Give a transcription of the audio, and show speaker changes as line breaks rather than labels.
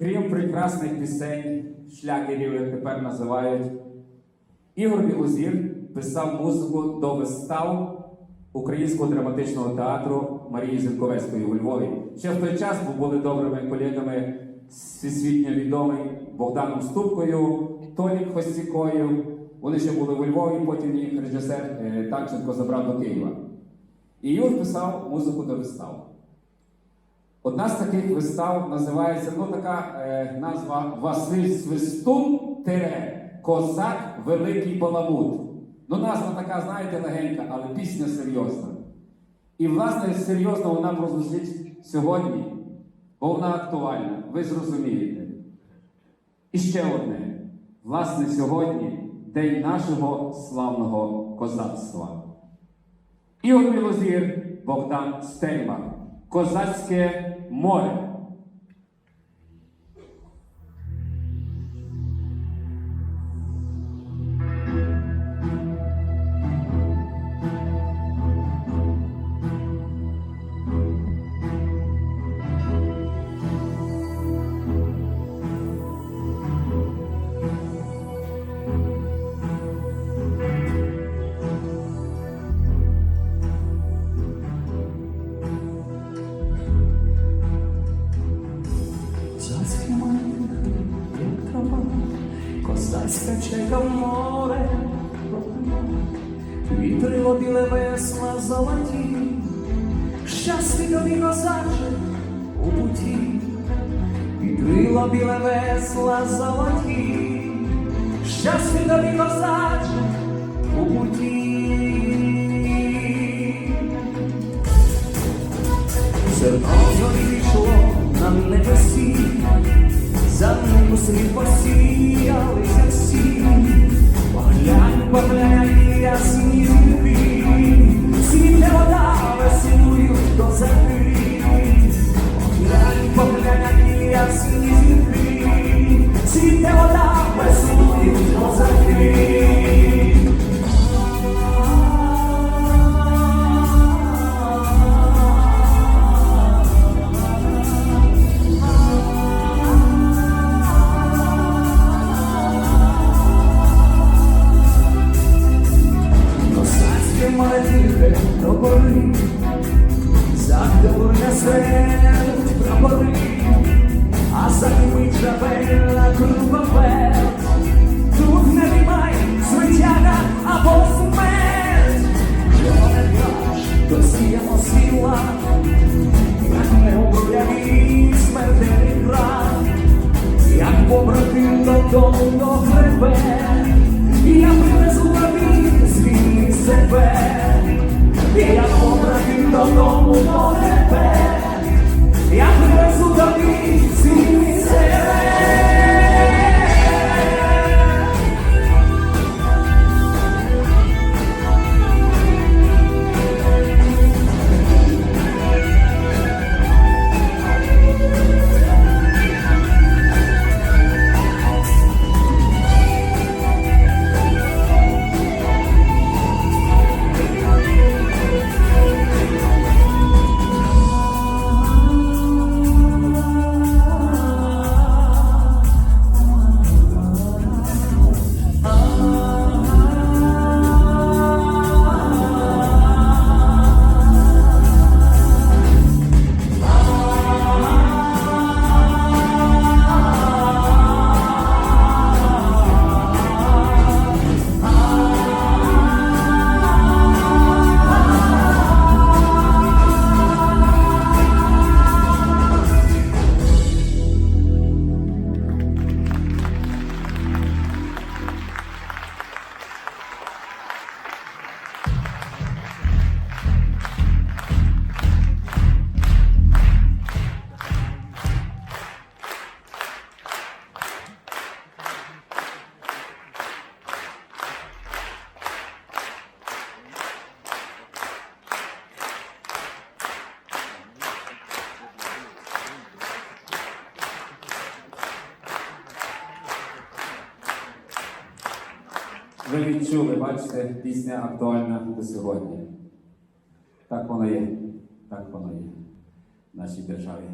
Крім прекрасних пісень, шлягерів, як тепер називають, Ігор Білозір писав музику до вистав Українського драматичного театру Марії Зінковецької у Львові. Ще в той час бо були добрими колегами всесвітньо відомий Богданом Ступкою, Толік Хостікою. Вони ще були у Львові, потім їх режисер е, Танченко забрав до Києва. І Юр писав музику до вистав. Одна з таких вистав називається ну така е, назва Василь Свистун тире Козак Великий Баламут. Ну, назва така, знаєте, легенька, але пісня серйозна. І, власне, серйозно вона прозвучить сьогодні, бо вона актуальна, ви зрозумієте. І ще одне. Власне, сьогодні день нашого славного козацтва. Ігор Білозір, Богдан Стельмах. Козацьке море.
Козацька чека море, вітрило біле весла золоті, щастя тобі козаче у путі, вітрило біле весла золоті, щастя тобі козаче у путі. За ним посіялися всі. Поглянь, поглянь, до гори, Задорне прапори, а за ними жабельна кругове.
Ви відчули, бачите, пісня актуальна до сьогодні. Так воно є. Так воно є в нашій державі.